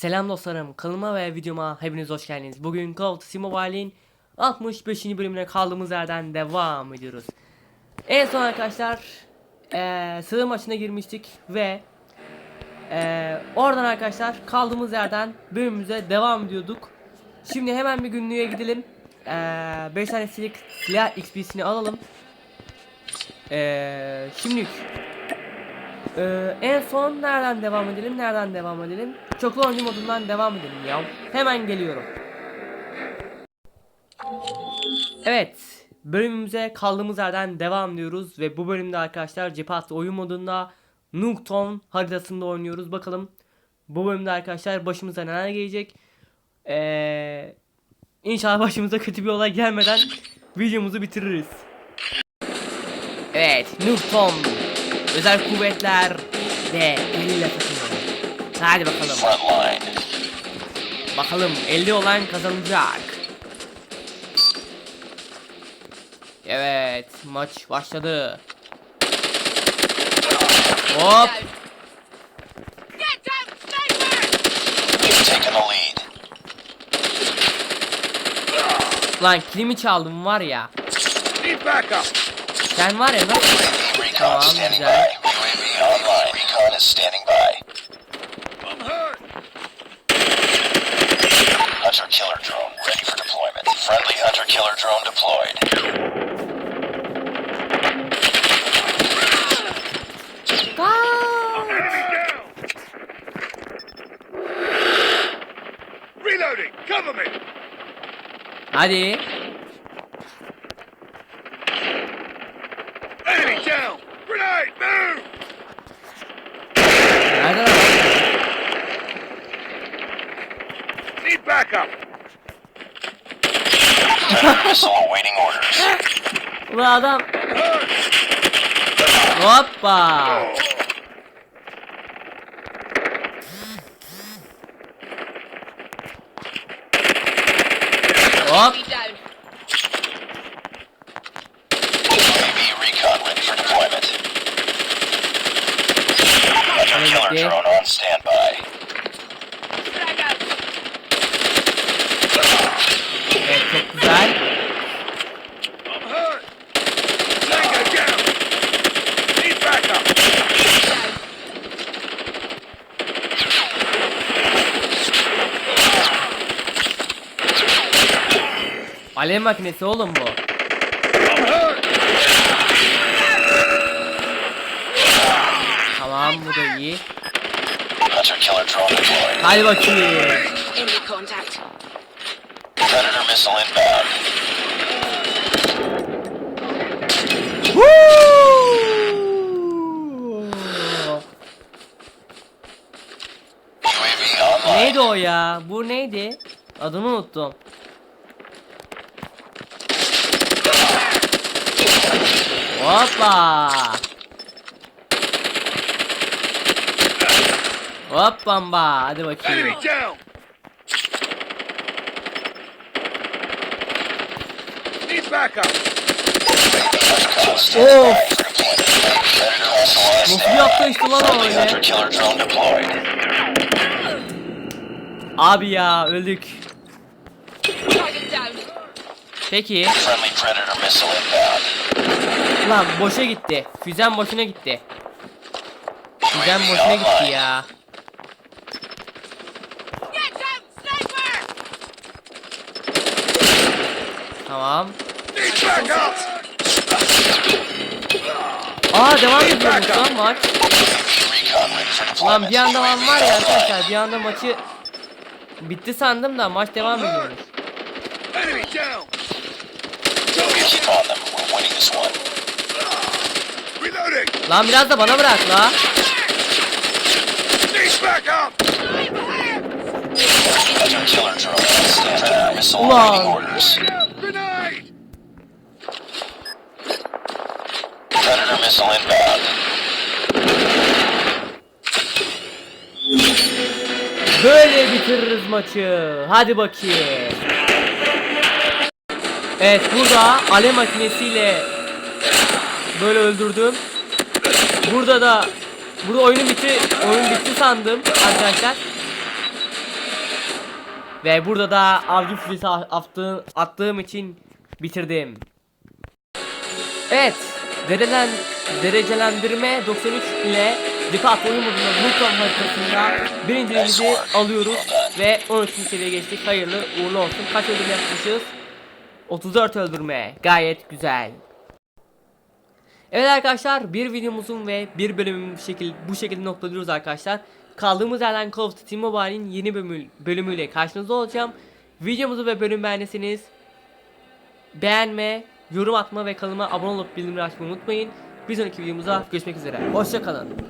Selam dostlarım, kanalıma ve videoma hepiniz hoş geldiniz. Bugün Call of Duty Mobile'in 65. bölümüne kaldığımız yerden devam ediyoruz. En son arkadaşlar eee sığır maçına girmiştik ve eee, oradan arkadaşlar kaldığımız yerden bölümümüze devam ediyorduk. Şimdi hemen bir günlüğe gidelim. 5 tane silah, silah XP'sini alalım. Eee şimdilik ee, en son nereden devam edelim? Nereden devam edelim? Çoklu oyuncu modundan devam edelim ya. Hemen geliyorum. Evet. Bölümümüze kaldığımız yerden devam ediyoruz ve bu bölümde arkadaşlar cephe hattı oyun modunda Nuketown haritasında oynuyoruz. Bakalım bu bölümde arkadaşlar başımıza neler gelecek. Ee, inşallah başımıza kötü bir olay gelmeden videomuzu bitiririz. Evet, Nuketown Özel kuvvetler ve gerilla takımı. Hadi bakalım. Bakalım 50 olan kazanacak. Evet, maç başladı. Hop, lan kilimi çaldım var ya. Sen var ya? Recon Tamam, killer drone deployed. Reloading! Cover me! Hadi. Enemy down! Grenade! Move! Nereden adam? Need backup! Missile awaiting orders. Ulan adam. Hoppa. Hop. Down. UAV recon ready for deployment. Hunter killer drone on standby. Alev makinesi oğlum bu. Tamam bu da iyi. Hadi bakayım. Predator missile inbound. Neydi o ya? Bu neydi? Adını unuttum. Hoppa! Hop bamba. Hadi bakayım. down! Need backup! Of! Nasıl yaptı işte lan o öyle? Abi ya öldük. Peki. Lan boşa gitti. Füzen boşuna gitti. Füzen boşuna gitti ya. Tamam. Aa devam ediyormuş lan maç. Ulan bir anda lan var ya arkadaşlar bir anda maçı bitti sandım da maç devam ediyormuş. Keep on them. We're winning this one. Reloading! Lan biraz da bana bırak la. Ulan. Böyle bitiririz maçı. Hadi bakayım. Evet burada alev makinesiyle böyle öldürdüm. Burada da burada oyunun bitti oyun bitti sandım arkadaşlar. Ve burada da avcı füzesi attığım, attığım için bitirdim. Evet. Derelen, derecelendirme 93 ile Dikkat oyun modunda Vulkan haritasında birinciliğimizi alıyoruz ve 13. seviyeye geçtik. Hayırlı uğurlu olsun. Kaç öldürme yapmışız? 34 öldürme. Gayet güzel. Evet arkadaşlar bir videomuzun ve bir bölümün bu şekilde, bu şekilde noktalıyoruz arkadaşlar. Kaldığımız yerden Call of Duty Mobile'in yeni bölümü, bölümüyle karşınızda olacağım. Videomuzu ve bölüm beğendiyseniz beğenme, yorum atma ve kanalıma abone olup bildirimleri açmayı unutmayın. Bir sonraki videomuzda görüşmek üzere. Hoşçakalın.